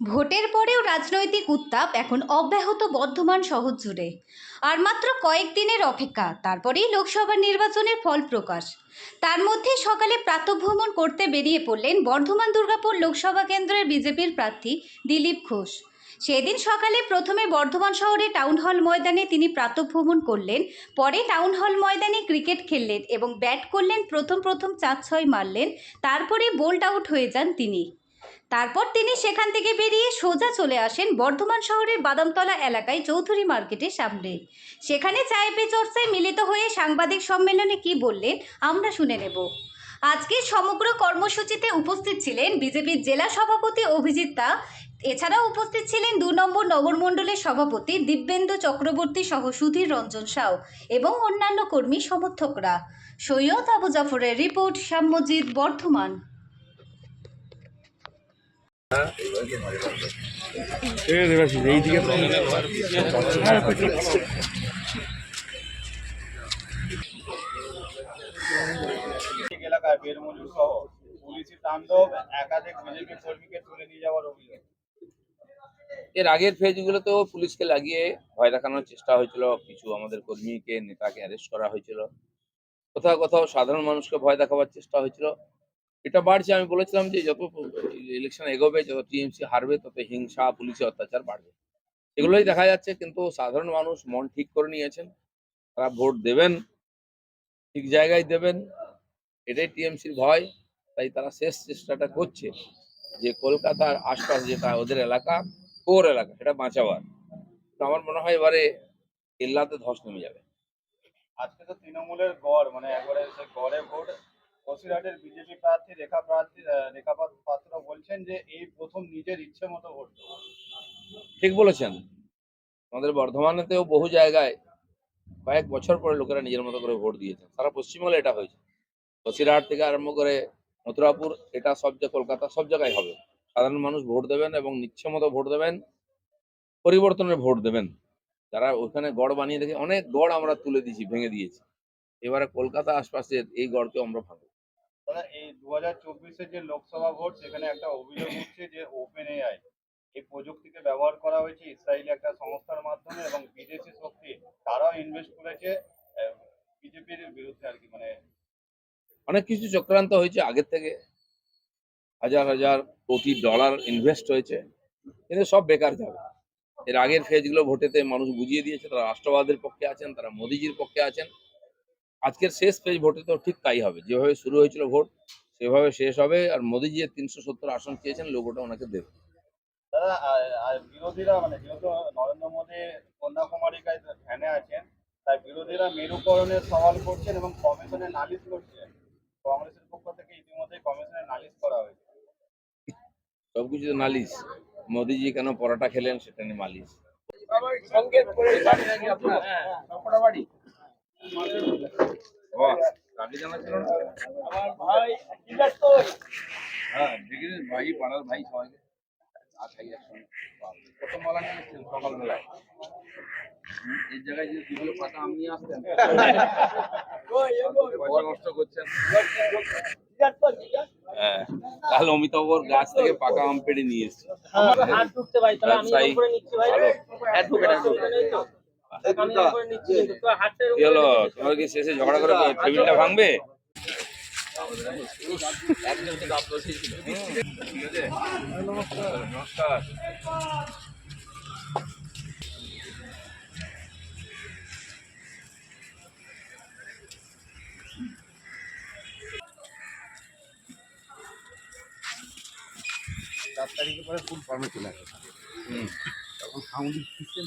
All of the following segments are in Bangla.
ভোটের পরেও রাজনৈতিক উত্তাপ এখন অব্যাহত বর্ধমান শহর জুড়ে। আর মাত্র কয়েকদিনের অপেক্ষা, তারপরেই লোকসভা নির্বাচনের ফল প্রকাশ। তার মধ্যে সকালে প্রাতভ্রমণ করতে বেরিয়ে পড়লেন বর্ধমান দুর্গাপুর লোকসভা কেন্দ্রের বিজেপির প্রার্থী দিলীপ ঘোষ। সেদিন সকালে প্রথমে বর্ধমান শহরে টাউন হল ময়দানে তিনি প্রাতভ্রমণ করলেন, পরে টাউন হল ময়দানে ক্রিকেট খেললেন এবং ব্যাট করলেন, প্রথম প্রথম চার ছয় মারলেন, তারপরে বোল্ড আউট হয়ে যান তিনি। তারপর তিনি সেখান থেকে বেরিয়ে সোজা চলে আসেন বর্ধমান শহরের বাদামতলা এলাকায় চৌধুরী মার্কেটের সামনে। সেখানে চায় পে চর্চায় মিলিত হয়ে সাংবাদিক সম্মেলনে কি বললেন, আমরা শুনে নেব। আজকে সমগ্র কর্মসূচিতে উপস্থিত ছিলেন বিজেপির জেলা সভাপতি অভিজিৎ দা। এছাড়াও উপস্থিত ছিলেন দু নম্বর নগরমণ্ডলের সভাপতি দিব্যেন্দু চক্রবর্তী সহ সুধীর রঞ্জন সাউ এবং অন্যান্য কর্মী সমর্থকরা। সৈয়দ আবু জাফরের রিপোর্ট, শ্যামজিৎ বর্ধমান। এর আগের ফেজগুলোতেও পুলিশকে লাগিয়ে ভয় দেখানোর চেষ্টা হয়েছিল। কিছু আমাদের কর্মীকে, নেতাকে অ্যারেস্ট করা হয়েছিল। কোথাও কোথাও সাধারণ মানুষকে ভয় দেখাবার চেষ্টা হয়েছিল। এটা বাড়ছে। আমি বলেছিলাম যে যত ইলেকশন এগোবে, যত টিএমসি হারবে, তত হিংসা, পুলিশি অত্যাচার বাড়বে। এগুলোই দেখা যাচ্ছে, কিন্তু সাধারণ মানুষ মন ঠিক করে নিয়েছেন। তারা ভোট দেবেন, ঠিক জায়গায় দেবেন। এটাই টিএমসির ভয়। তাই তারা শেষ চেষ্টাটা করছে যে কলকাতার আশপাশ যেটা ওদের এলাকা, কোর এলাকা, সেটা বাঁচাবার। তো আমার মনে হয় এবারে কেল্লাতে ধস নেমে যাবে। আজকে তো তৃণমূলের গড় মানে একবারে গড়ে ভোট বসিরহাটের বিজেপি প্রার্থী, রেখা প্রার্থী রেখা পাত্র বলছেন যে এই প্রথম নিজের ইচ্ছে মতো ভোট। ঠিক বলেছেন। আমাদের বর্ধমানেতেও বহু জায়গায় কয়েক বছর পরে লোকেরা নিজের মতো করে ভোট দিয়েছেন। সারা পশ্চিমবঙ্গে এটা হয়েছে। বসিরহাট থেকে আরম্ভ করে মথুরাপুর, এটা সব জায়গায় কলকাতা সব জায়গায় হবে। সাধারণ মানুষ ভোট দেবেন এবং নিচ্ছে মতো ভোট দেবেন, পরিবর্তনের ভোট দেবেন। যারা ওখানে গড় বানিয়ে দেখে অনেক গড় আমরা তুলে দিয়েছি, ভেঙে দিয়েছি। এবারে কলকাতা আশপাশের এই গড়কে আমরা ভাঙবো। দাদা এই দু হাজার যে লোকসভা ভোট, সেখানে একটা অভিযোগ উঠছে যে ওপেন এআই এই প্রযুক্তিকে ব্যবহার করা হয়েছে ইসরায়েলি একটা সংস্থার মাধ্যমে এবং বিদেশি শক্তি, তারাও ইনভেস্ট করেছে বিজেপির বিরুদ্ধে আর কি মানে অনেক কিছু চক্রান্ত হয়েছে আগের থেকে। হাজার হাজার কোটি ডলার ইনভেস্ট হয়েছে, কিন্তু সব বেকার যাবে এর আগের ফেজগুলো ভোটেতে মানুষ বুঝিয়ে দিয়েছে, তারা রাষ্ট্রবাদের পক্ষে আছেন, তারা মোদিজির পক্ষে আছেন। আজকের শেষ ফেজ ভোটে তো ঠিক তাই হবে। যেভাবে শুরু হয়েছিল ভোট সেভাবে শেষ হবে আর মোদিজি তিনশো সত্তর আসন চেয়েছেন লোকটা ওনাকে দেবে। দাদা আর- আর বিরোধীরা মানে যেহেতু নরেন্দ্র মোদী কন্যাকুমারিকায় ধ্যানে আছেন তাই বিরোধীরা মেরুকরণের সওয়াল করছেন এবং কমিশনে নালিশ করছেন। কংগ্রেসের পক্ষ থেকে ইতিমধ্যে কমিশনে নালিশ করা হয়েছে। সবকিছু তো নালিশ। মোদিজি কেন পরোটা খেলেন সেটা নিয়ে মালিশ? হ্যাঁ, দেখেছি ভাই পাড়ার ভাই সবাইকে। চা একসঙ্গে। কত মালা নিয়ে এসছেন সকালবেলায়? এই জায়গায় যদি দুগুলো পাতা আম আসতেন। পয়সা নষ্ট করছেন। হ্যাঁ তাহলে অমিতাভর গাছ থেকে পাকা আম পেড়ে নিয়ে এসছে। কি হলো? তোমার কি শেষে ঝগড়া করে টেবিলটা ভাঙবে? নমস্কার চার তারিখে পরে ফুল ফর্মে চলে আসে। তখন সাউন্ডিং সিস্টেম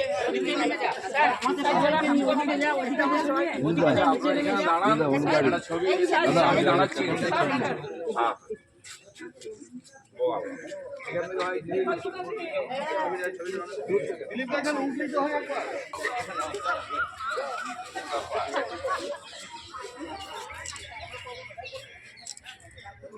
আমি দাঁড়াচ্ছি দিলীপ দেখেন উল্টিত হয় একবার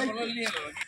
¿Qué? ¿Qué? ¿Qué? ¿Qué?